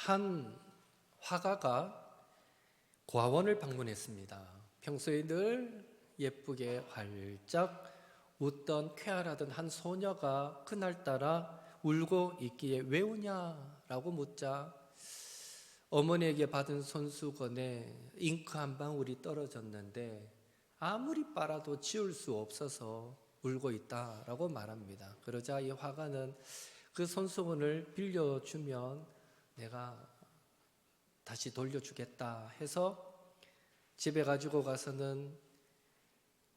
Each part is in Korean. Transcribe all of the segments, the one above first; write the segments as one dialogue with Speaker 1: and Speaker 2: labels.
Speaker 1: 한 화가가 고아원을 방문했습니다. 평소에 늘 예쁘게 활짝 웃던 쾌활하던 한 소녀가 그날따라 울고 있기에 왜 우냐라고 묻자 어머니에게 받은 손수건에 잉크 한 방울이 떨어졌는데 아무리 빨아도 지울 수 없어서 울고 있다라고 말합니다. 그러자 이 화가는 그 손수건을 빌려주면 내가 다시 돌려주겠다 해서 집에 가지고 가서는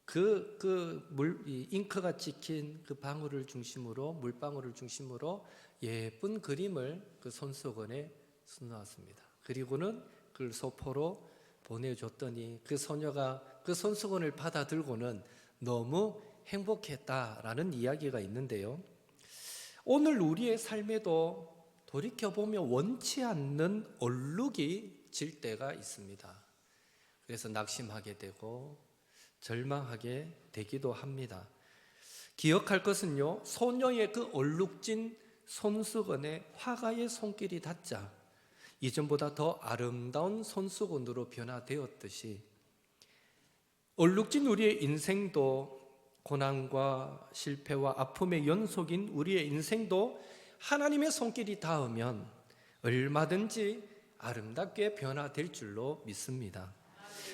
Speaker 1: 그, 그 물, 이 잉크가 찍힌 그 방울을 중심으로, 물방울을 중심으로 예쁜 그림을 그 손수건에 써놓았습니다. 그리고는 그걸 소포로 보내줬더니 그 소녀가 그 손수건을 받아 들고는 너무 행복했다라는 이야기가 있는데요. 오늘 우리의 삶에도 돌이켜보면 원치 않는 얼룩이 질 때가 있습니다. 그래서 낙심하게 되고 절망하게 되기도 합니다. 기억할 것은요, 소녀의 그 얼룩진 손수건에 화가의 손길이 닿자 이전보다 더 아름다운 손수건으로 변화되었듯이 얼룩진 우리의 인생도 고난과 실패와 아픔의 연속인 우리의 인생도 하나님의 손길이 닿으면 얼마든지 아름답게 변화될 줄로 믿습니다.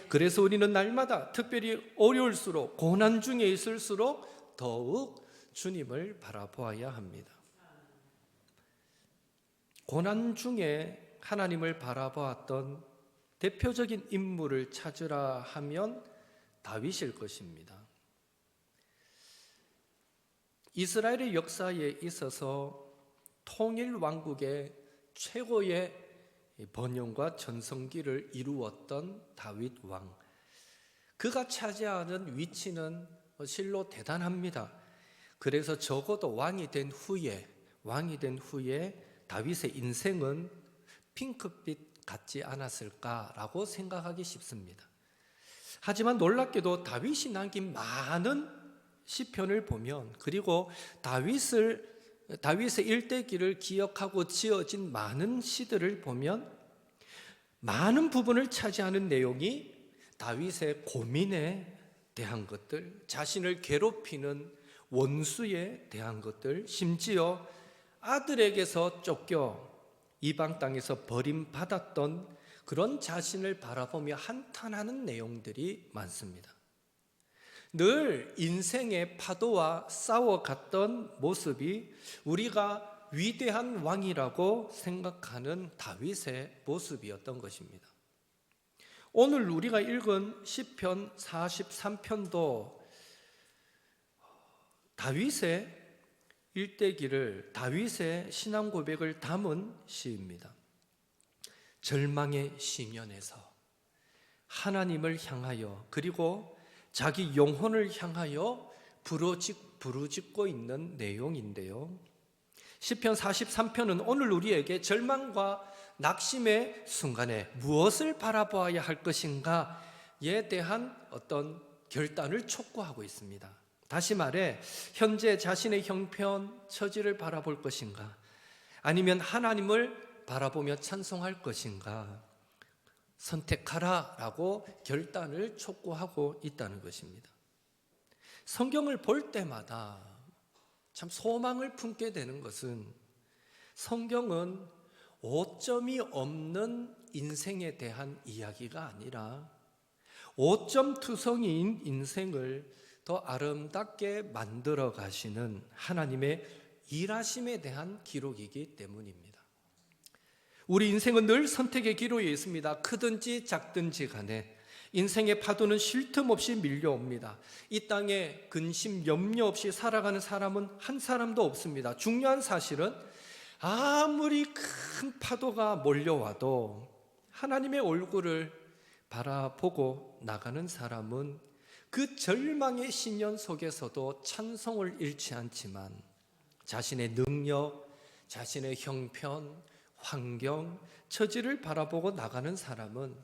Speaker 1: 그래서 우리는 날마다 특별히 어려울수록 고난 중에 있을수록 더욱 주님을 바라보아야 합니다. 고난 중에 하나님을 바라보았던 대표적인 인물을 찾으라 하면 다윗일 것입니다. 이스라엘의 역사에 있어서 통일 왕국의 최고의 번영과 전성기를 이루었던 다윗 왕. 그가 차지하는 위치는 실로 대단합니다. 그래서 적어도 왕이 된 후에 왕이 된 후에 다윗의 인생은 핑크빛 같지 않았을까라고 생각하기 쉽습니다. 하지만 놀랍게도 다윗이 남긴 많은 시편을 보면 그리고 다윗을 다윗의 일대기를 기억하고 지어진 많은 시들을 보면 많은 부분을 차지하는 내용이 다윗의 고민에 대한 것들, 자신을 괴롭히는 원수에 대한 것들, 심지어 아들에게서 쫓겨 이방 땅에서 버림받았던 그런 자신을 바라보며 한탄하는 내용들이 많습니다. 늘 인생의 파도와 싸워갔던 모습이 우리가 위대한 왕이라고 생각하는 다윗의 모습이었던 것입니다. 오늘 우리가 읽은 시편 43편도 다윗의 일대기를 다윗의 신앙 고백을 담은 시입니다. 절망의 시면에서 하나님을 향하여 그리고 자기 영혼을 향하여 부르짖, 부르짖 고 있는 내용인데요. 시편 43편은 오늘 우리에게 절망과 낙심의 순간에 무엇을 바라보아야 할 것인가에 대한 어떤 결단을 촉구하고 있습니다. 다시 말해 현재 자신의 형편, 처지를 바라볼 것인가? 아니면 하나님을 바라보며 찬송할 것인가? 선택하라 라고 결단을 촉구하고 있다는 것입니다. 성경을 볼 때마다 참 소망을 품게 되는 것은 성경은 오점이 없는 인생에 대한 이야기가 아니라 오점 투성이인 인생을 더 아름답게 만들어 가시는 하나님의 일하심에 대한 기록이기 때문입니다. 우리 인생은 늘 선택의 기로에 있습니다. 크든지 작든지 간에 인생의 파도는 쉴 틈 없이 밀려옵니다. 이 땅에 근심 염려 없이 살아가는 사람은 한 사람도 없습니다. 중요한 사실은 아무리 큰 파도가 몰려와도 하나님의 얼굴을 바라보고 나가는 사람은 그 절망의 신년 속에서도 찬송을 잃지 않지만 자신의 능력, 자신의 형편, 환경, 처지를 바라보고 나가는 사람은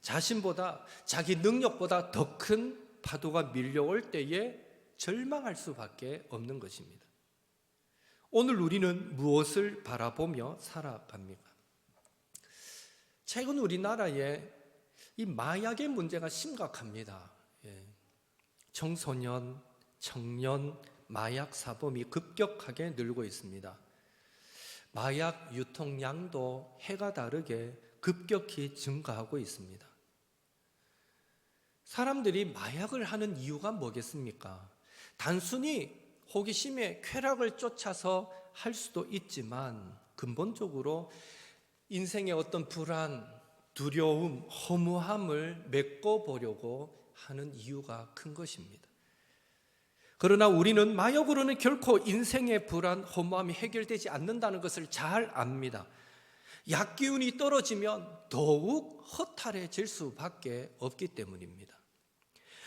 Speaker 1: 자신보다 자기 능력보다 더 큰 파도가 밀려올 때에 절망할 수밖에 없는 것입니다. 오늘 우리는 무엇을 바라보며 살아갑니까? 최근 우리나라에 이 마약의 문제가 심각합니다. 예. 청소년, 청년 마약 사범이 급격하게 늘고 있습니다. 마약 유통량도 해가 다르게 급격히 증가하고 있습니다. 사람들이 마약을 하는 이유가 뭐겠습니까? 단순히 호기심에 쾌락을 쫓아서 할 수도 있지만 근본적으로 인생의 어떤 불안, 두려움, 허무함을 메꿔보려고 하는 이유가 큰 것입니다. 그러나 우리는 마약으로는 결코 인생의 불안, 허무함이 해결되지 않는다는 것을 잘 압니다. 약 기운이 떨어지면 더욱 허탈해질 수밖에 없기 때문입니다.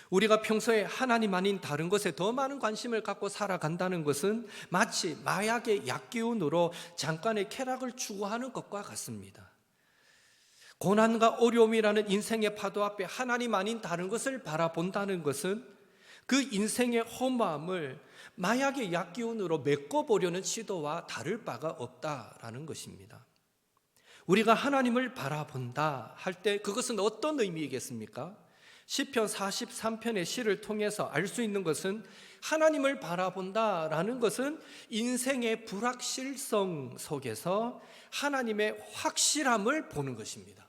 Speaker 1: 우리가 평소에 하나님 아닌 다른 것에 더 많은 관심을 갖고 살아간다는 것은 마치 마약의 약 기운으로 잠깐의 쾌락을 추구하는 것과 같습니다. 고난과 어려움이라는 인생의 파도 앞에 하나님 아닌 다른 것을 바라본다는 것은 그 인생의 허무함을 마약의 약 기운으로 메꿔보려는 시도와 다를 바가 없다라는 것입니다. 우리가 하나님을 바라본다 할 때 그것은 어떤 의미이겠습니까? 시편 43편의 시를 통해서 알 수 있는 것은 하나님을 바라본다라는 것은 인생의 불확실성 속에서 하나님의 확실함을 보는 것입니다.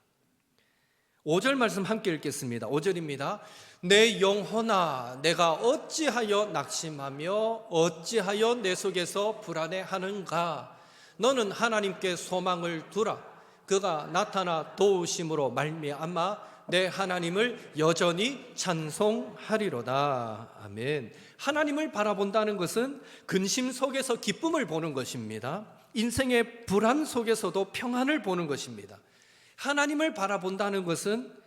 Speaker 1: 5절 말씀 함께 읽겠습니다. 5절입니다. 내 영혼아 내가 어찌하여 낙심하며 어찌하여 내 속에서 불안해하는가 너는 하나님께 소망을 두라 그가 나타나 도우심으로 말미암아 내 하나님을 여전히 찬송하리로다. 아멘. 하나님을 바라본다는 것은 근심 속에서 기쁨을 보는 것입니다. 인생의 불안 속에서도 평안을 보는 것입니다. 하나님을 바라본다는 것은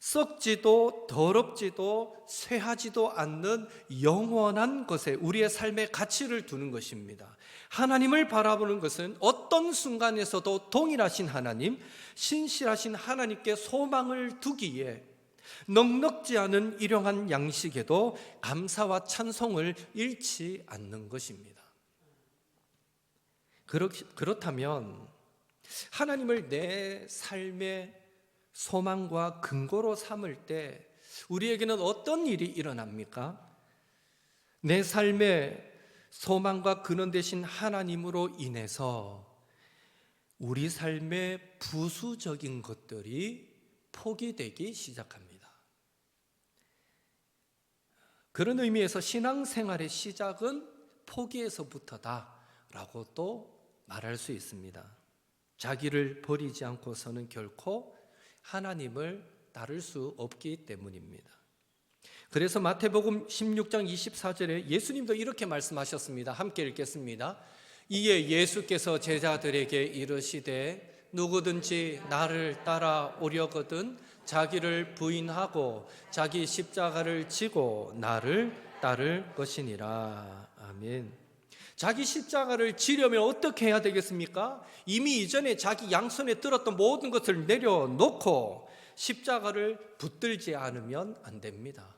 Speaker 1: 썩지도 더럽지도 쇠하지도 않는 영원한 것에 우리의 삶의 가치를 두는 것입니다. 하나님을 바라보는 것은 어떤 순간에서도 동일하신 하나님, 신실하신 하나님께 소망을 두기에 넉넉지 않은 일용한 양식에도 감사와 찬송을 잃지 않는 것입니다. 그렇다면 하나님을 내 삶의 소망과 근거로 삼을 때 우리에게는 어떤 일이 일어납니까? 내 삶의 소망과 근원 되신 하나님으로 인해서 우리 삶의 부수적인 것들이 포기되기 시작합니다. 그런 의미에서 신앙생활의 시작은 포기에서부터다라고 또 말할 수 있습니다. 자기를 버리지 않고서는 결코 하나님을 따를 수 없기 때문입니다. 그래서 마태복음 16장 24절에 예수님도 이렇게 말씀하셨습니다. 함께 읽겠습니다. 이에 예수께서 제자들에게 이르시되 누구든지 나를 따라오려거든 자기를 부인하고 자기 십자가를 지고 나를 따를 것이니라. 아멘. 자기 십자가를 지려면 어떻게 해야 되겠습니까? 이미 이전에 자기 양손에 들었던 모든 것을 내려놓고 십자가를 붙들지 않으면 안 됩니다.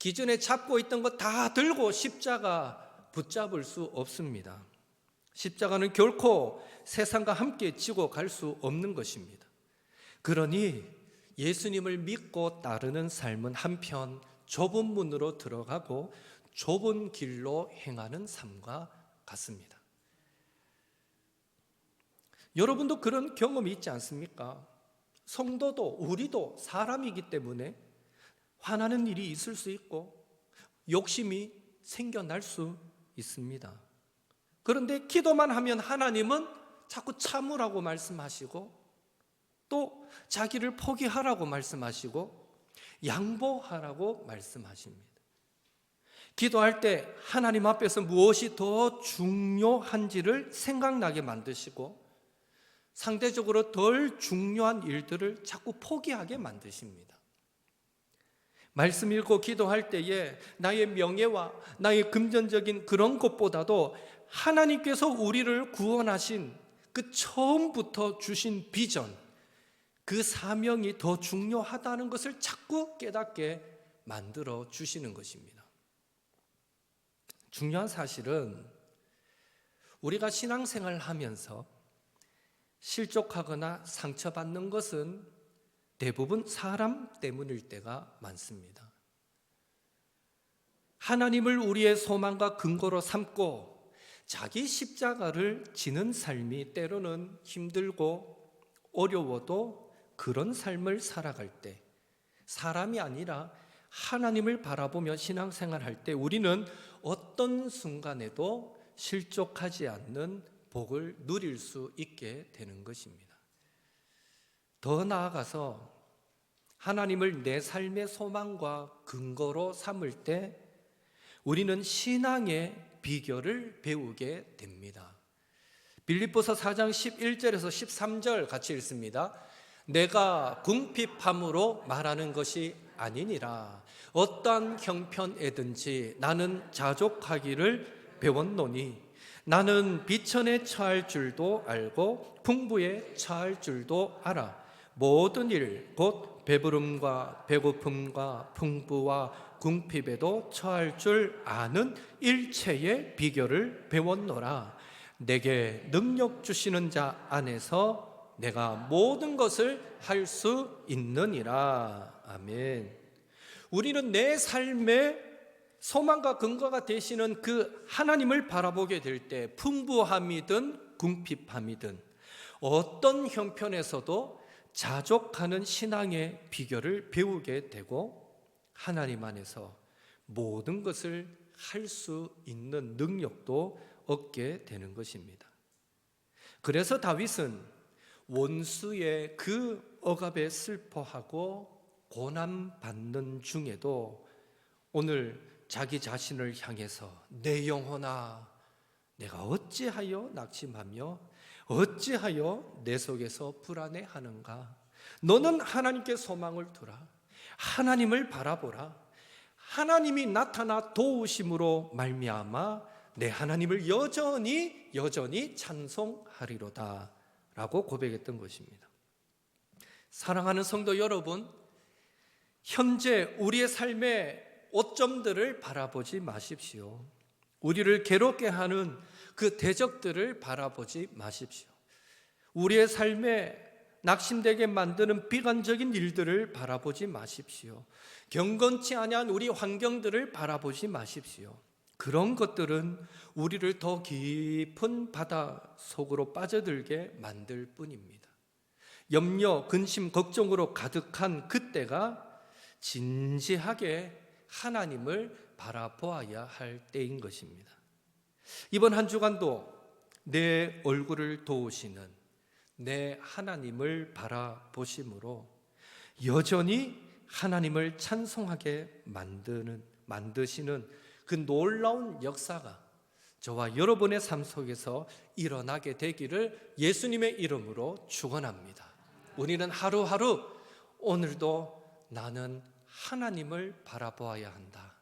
Speaker 1: 기존에 잡고 있던 것 다 들고 십자가 붙잡을 수 없습니다. 십자가는 결코 세상과 함께 지고 갈 수 없는 것입니다. 그러니 예수님을 믿고 따르는 삶은 한편 좁은 문으로 들어가고 좁은 길로 행하는 삶과 같습니다. 여러분도 그런 경험이 있지 않습니까? 성도도 우리도 사람이기 때문에 화나는 일이 있을 수 있고 욕심이 생겨날 수 있습니다. 그런데 기도만 하면 하나님은 자꾸 참으라고 말씀하시고 또 자기를 포기하라고 말씀하시고 양보하라고 말씀하십니다. 기도할 때 하나님 앞에서 무엇이 더 중요한지를 생각나게 만드시고 상대적으로 덜 중요한 일들을 자꾸 포기하게 만드십니다. 말씀 읽고 기도할 때에 나의 명예와 나의 금전적인 그런 것보다도 하나님께서 우리를 구원하신 그 처음부터 주신 비전, 그 사명이 더 중요하다는 것을 자꾸 깨닫게 만들어 주시는 것입니다. 중요한 사실은 우리가 신앙생활 하면서 실족하거나 상처받는 것은 대부분 사람 때문일 때가 많습니다. 하나님을 우리의 소망과 근거로 삼고 자기 십자가를 지는 삶이 때로는 힘들고 어려워도 그런 삶을 살아갈 때 사람이 아니라 하나님을 바라보며 신앙생활 할때 우리는 어떤 순간에도 실족하지 않는 복을 누릴 수 있게 되는 것입니다. 더 나아가서 하나님을 내 삶의 소망과 근거로 삼을 때 우리는 신앙의 비결을 배우게 됩니다. 빌립보서 4장 11절에서 13절 같이 읽습니다. 내가 궁핍함으로 말하는 것이 아니니라. 어떠한 형편에든지 나는 자족하기를 배웠노니 나는 비천에 처할 줄도 알고 풍부에 처할 줄도 알아. 모든 일, 곧 배부름과 배고픔과 풍부와 궁핍에도 처할 줄 아는 일체의 비결을 배웠노라. 내게 능력 주시는 자 안에서 내가 모든 것을 할 수 있느니라. 아멘. 우리는 내 삶의 소망과 근거가 되시는 그 하나님을 바라보게 될 때 풍부함이든 궁핍함이든 어떤 형편에서도 자족하는 신앙의 비결을 배우게 되고 하나님 안에서 모든 것을 할 수 있는 능력도 얻게 되는 것입니다. 그래서 다윗은 원수의 그 억압에 슬퍼하고 고난 받는 중에도 오늘 자기 자신을 향해서 내 영혼아 내가 어찌하여 낙심하며 어찌하여 내 속에서 불안해하는가? 너는 하나님께 소망을 두라. 하나님을 바라보라. 하나님이 나타나 도우심으로 말미암아 내 하나님을 여전히 여전히 찬송하리로다 라고 고백했던 것입니다. 사랑하는 성도 여러분, 현재 우리의 삶의 오점들을 바라보지 마십시오. 우리를 괴롭게 하는 그 대적들을 바라보지 마십시오. 우리의 삶에 낙심되게 만드는 비관적인 일들을 바라보지 마십시오. 경건치 아니한 우리 환경들을 바라보지 마십시오. 그런 것들은 우리를 더 깊은 바다 속으로 빠져들게 만들 뿐입니다. 염려, 근심, 걱정으로 가득한 그때가 진지하게 하나님을 바라보아야 할 때인 것입니다. 이번 한 주간도 내 얼굴을 도우시는 내 하나님을 바라보심으로 여전히 하나님을 찬송하게 만드는 만드시는 그 놀라운 역사가 저와 여러분의 삶 속에서 일어나게 되기를 예수님의 이름으로 축원합니다. 우리는 하루하루 오늘도 나는 하나님을 바라보아야 한다.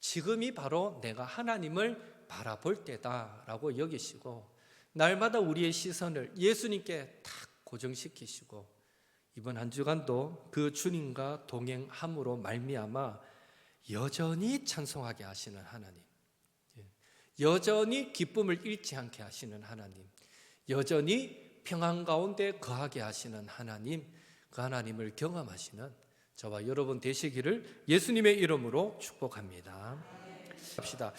Speaker 1: 지금이 바로 내가 하나님을 바라볼 때다라고 여기시고 날마다 우리의 시선을 예수님께 탁 고정시키시고 이번 한 주간도 그 주님과 동행함으로 말미암아 여전히 찬송하게 하시는 하나님, 예. 여전히 기쁨을 잃지 않게 하시는 하나님, 여전히 평안 가운데 거하게 하시는 하나님, 그 하나님을 경험하시는 저와 여러분 되시기를 예수님의 이름으로 축복합니다. 합시다.